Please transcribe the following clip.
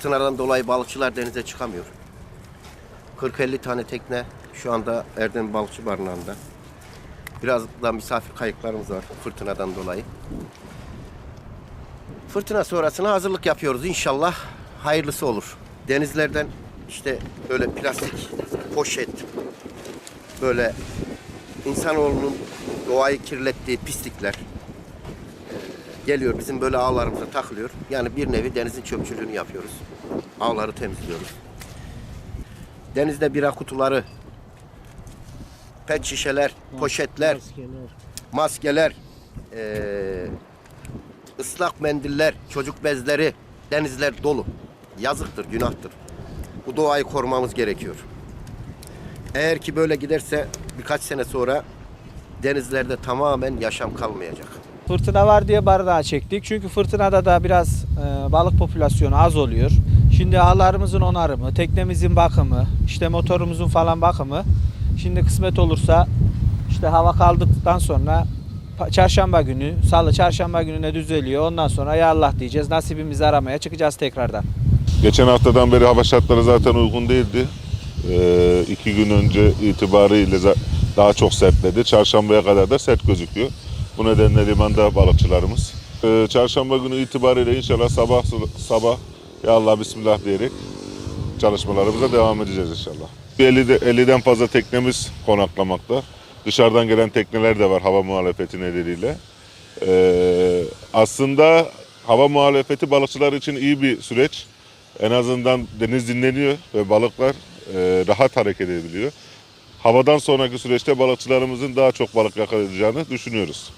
Fırtınadan dolayı balıkçılar denize çıkamıyor. 40-50 tane tekne şu anda Erdem Balıkçı Barınağı'nda. Biraz da misafir kayıklarımız var fırtınadan dolayı. Fırtına sonrasına hazırlık yapıyoruz. İnşallah hayırlısı olur. Denizlerden işte böyle plastik poşet, böyle insanoğlunun doğayı kirlettiği pislikler geliyor bizim böyle ağlarımıza takılıyor. Yani bir nevi denizin çöpçülüğünü yapıyoruz. Ağları temizliyoruz. Denizde bira kutuları, pet şişeler, poşetler, maskeler, eee, ıslak mendiller, çocuk bezleri, denizler dolu. Yazıktır, günahtır. Bu doğayı korumamız gerekiyor. Eğer ki böyle giderse birkaç sene sonra denizlerde tamamen yaşam kalmayacak. Fırtına var diye barınağı çektik. Çünkü fırtınada da biraz e, balık popülasyonu az oluyor. Şimdi ağlarımızın onarımı, teknemizin bakımı, işte motorumuzun falan bakımı. Şimdi kısmet olursa işte hava kaldıktan sonra çarşamba günü, salı çarşamba gününe düzeliyor. Ondan sonra ya Allah diyeceğiz. Nasibimizi aramaya çıkacağız tekrardan. Geçen haftadan beri hava şartları zaten uygun değildi. Ee, iki gün önce itibariyle daha çok sertledi. Çarşambaya kadar da sert gözüküyor. Bu nedenle limanda balıkçılarımız. Ee, çarşamba günü itibariyle inşallah sabah sabah ya Allah bismillah diyerek çalışmalarımıza devam edeceğiz inşallah. 50'de, 50'den fazla teknemiz konaklamakta. Dışarıdan gelen tekneler de var hava muhalefeti nedeniyle. Ee, aslında hava muhalefeti balıkçılar için iyi bir süreç. En azından deniz dinleniyor ve balıklar e, rahat hareket edebiliyor. Havadan sonraki süreçte balıkçılarımızın daha çok balık yakalayacağını düşünüyoruz.